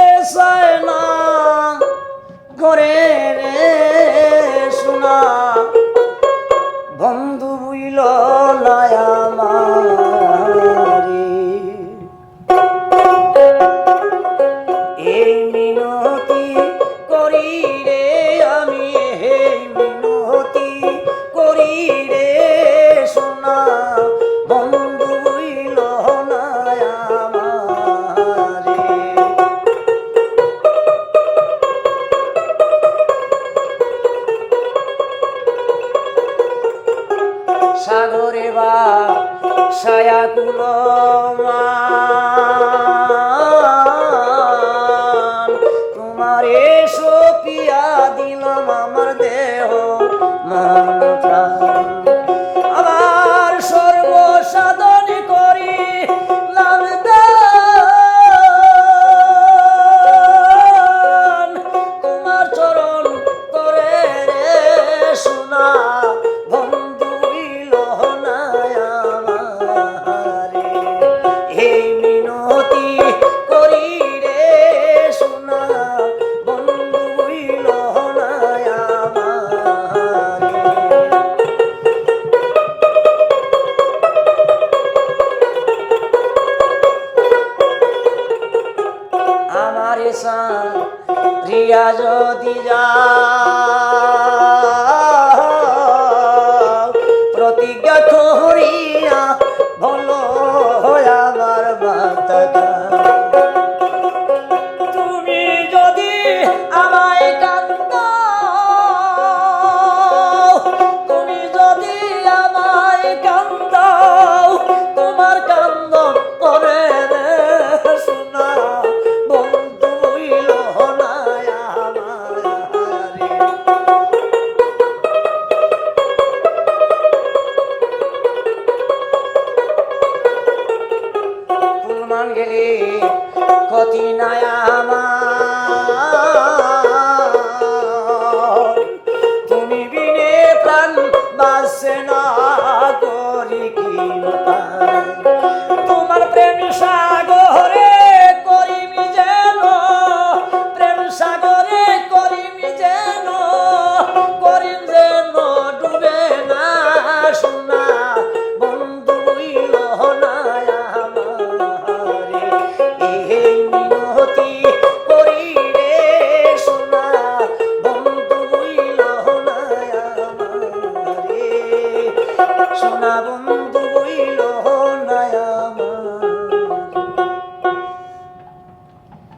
যেতে চায় না। ঘরে রে শোনা। বন্ধু বুইল নায়া দেবা সায়া কুলো তোমারে সোপিয়া দিলাম আমার দেহ মা পারিসান প্রিয়া যদি যা প্রতিজ্ঞা করিয়া বলো গেলে ক্ষতি নাই আমার।